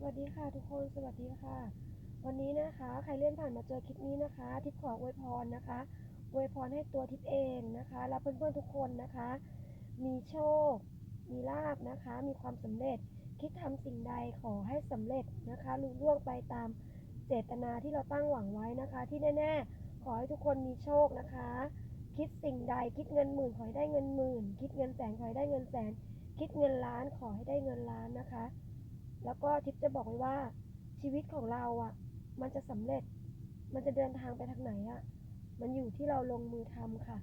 สวัสดีค่ะทุกคนสวัสดีค่ะ วันนี้นะคะ ใครเลื่อนผ่านมาเจอคลิปนี้นะคะ ทิพย์ขออวยพรนะคะอวยพรให้ตัวทิพย์เองนะคะ และเพื่อนๆทุกคนนะคะ มีโชค มีลาบนะคะ มีความสำเร็จคิดทำสิ่งใดขอให้สำเร็จนะคะลุล่วงไปตามเจตนาที่เราตั้งหวังไว้นะคะ ที่แน่ๆ ขอให้ทุกคนมีโชคนะคะ คิดสิ่งใดคิดเงินหมื่นขอให้ได้เงินหมื่น คิดเงินแสนขอให้ได้เงินแสน คิดเงินล้านขอให้ได้เงินล้านนะคะ แล้วก็ทิพย์จะบอกไว้ว่า ชีวิตของเราอะ มันจะสำเร็จ มันจะเดินทางไปทางไหนอะ มันอยู่ที่เราลงมือทำค่ะ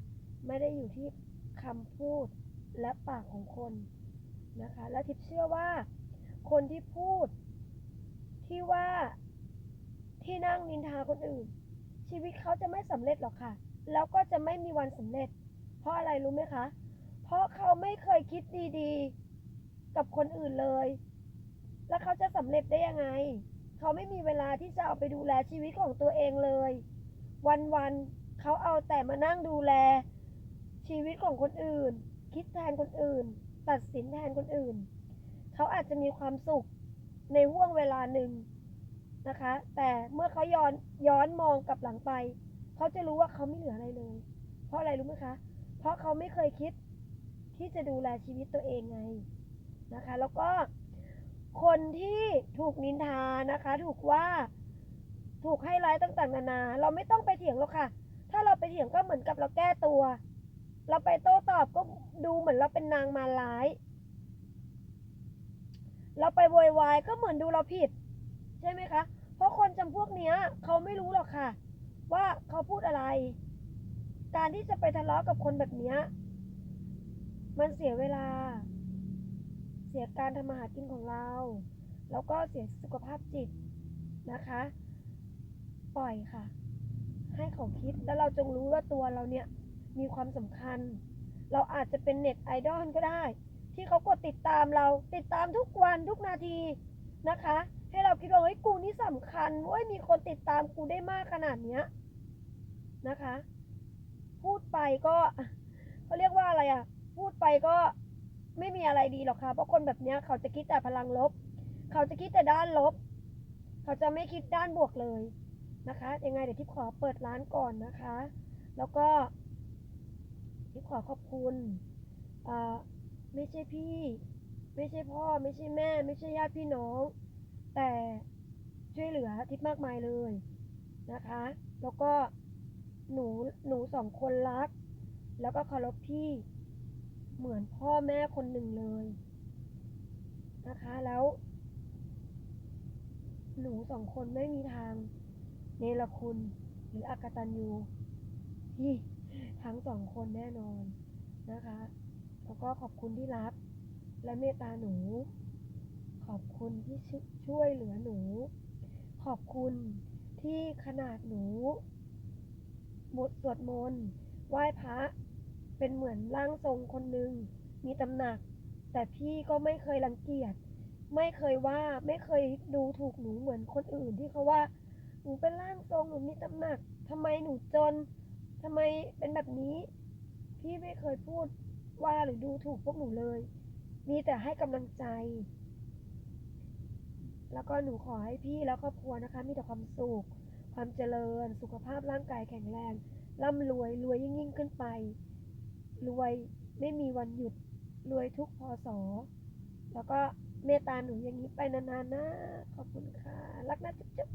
ไม่ได้อยู่ที่คำพูดและปากของคนนะคะ และทิพย์เชื่อว่า คนที่พูด ที่ว่าที่นั่งนินทาคนอื่น ชีวิตเขาจะไม่สำเร็จหรอกค่ะ แล้วก็จะไม่มีวันสำเร็จ เพราะอะไรรู้ไหมคะ เพราะเขาไม่เคยคิดดีๆ กับคนอื่นเลย แล้วเขาจะสำเร็จได้ยังไง เขาไม่มีเวลาที่จะเอาไปดูแลชีวิตของตัวเองเลย วันๆเขาเอาแต่มานั่งดูแล ชีวิตของคนอื่น คิดแทนคนอื่น ตัดสินแทนคนอื่น เขาอาจจะมีความสุขในห่วงเวลาหนึ่งนะคะ แต่เมื่อเขาย้อนย้อนมองกลับหลังไป เขาจะรู้ว่าเขาไม่เหลืออะไรเลย เพราะอะไรรู้ไหมคะ เพราะเขาไม่เคยคิดที่จะดูแลชีวิตตัวเองไงนะคะ แล้วก็ คนที่ถูกนินทานะคะ ถูกว่าถูกให้ร้ายต่างๆนานา เราไม่ต้องไปเถียงหรอกค่ะ ถ้าเราไปเถียงก็เหมือนกับเราแก้ตัว เราไปโต้ตอบก็ดูเหมือนเราเป็นนางมาร้าย เราไปโวยวายก็เหมือนดูเราผิด ใช่ไหมคะ เพราะคนจำพวกเนี้ยเขาไม่รู้หรอกค่ะ ว่าเขาพูดอะไร การที่จะไปทะเลาะกับคนแบบเนี้ยมันเสียเวลา สียการทำมาหากินของเรา แล้วก็เสียสุขภาพจิตนะคะ ปล่อยค่ะ ให้เขาคิดแล้วเราจงรู้ว่าตัวเราเนี่ยมีความสำคัญ เราอาจจะเป็นเน็ตไอดอลก็ได้ ที่เขากดติดตามเราติดตามทุกวันทุกนาทีนะคะ ให้เราคิดว่าเฮ้ยกูนี่สำคัญเว้ยมีคนติดตามกูได้มากขนาดเนี้ยนะคะ พูดไปก็เขาเรียกว่าอะไรอะ พูดไปก็ ไม่มีอะไรดีหรอกค่ะ เพราะคนแบบนี้เขาจะคิดแต่พลังลบ เขาจะคิดแต่ด้านลบ เขาจะไม่คิดด้านบวกเลยนะคะ ยังไงเดี๋ยวทิพย์ขอเปิดร้านก่อนนะคะ แล้วก็ทิพย์ขอขอบคุณอ่าไม่ใช่พี่ ไม่ใช่พ่อ ไม่ใช่แม่ ไม่ใช่ญาติพี่น้อง แต่ช่วยเหลือทิพย์มากมายเลยนะคะ แล้วก็หนูหนูสองคนรัก แล้วก็เคารพพี่ เหมือนพ่อแม่คนหนึ่งเลยนะคะแล้ว หนูสองคนไม่มีทางเนรคุณหรืออกตันยูที่ทั้งสองคนแน่นอนนะคะ แล้วก็ขอบคุณที่รักและเมตตาหนู ขอบคุณที่ชช่วยเหลือหนู ขอบคุณที่ขนาดหนูบทสวดมนต์ไหว้พระ เป็นเหมือนร่างทรงคนหนึ่งมีตำหนัก แต่พี่ก็ไม่เคยรังเกียจ ไม่เคยว่าไม่เคยดูถูกหนูเหมือนคนอื่นที่เขาว่า หนูเป็นร่างทรงหนูมีตำหนักทำไมหนูจนทำไมเป็นแบบนี้ พี่ไม่เคยพูดว่าหรือดูถูกพวกหนูเลย มีแต่ให้กำลังใจ แล้วก็หนูขอให้พี่แล้วครอบครัวนะคะ มีแต่ความสุข ความเจริญ สุขภาพร่างกายแข็งแรง ร่ำรวย รวยยิ่งยิ่งขึ้นไป รวยไม่มีวันหยุดรวยทุกพอสอแล้วก็เมตตาหนูอย่างนี้ไปนานๆนะ ขอบคุณค่ะ รักนะจุ๊บ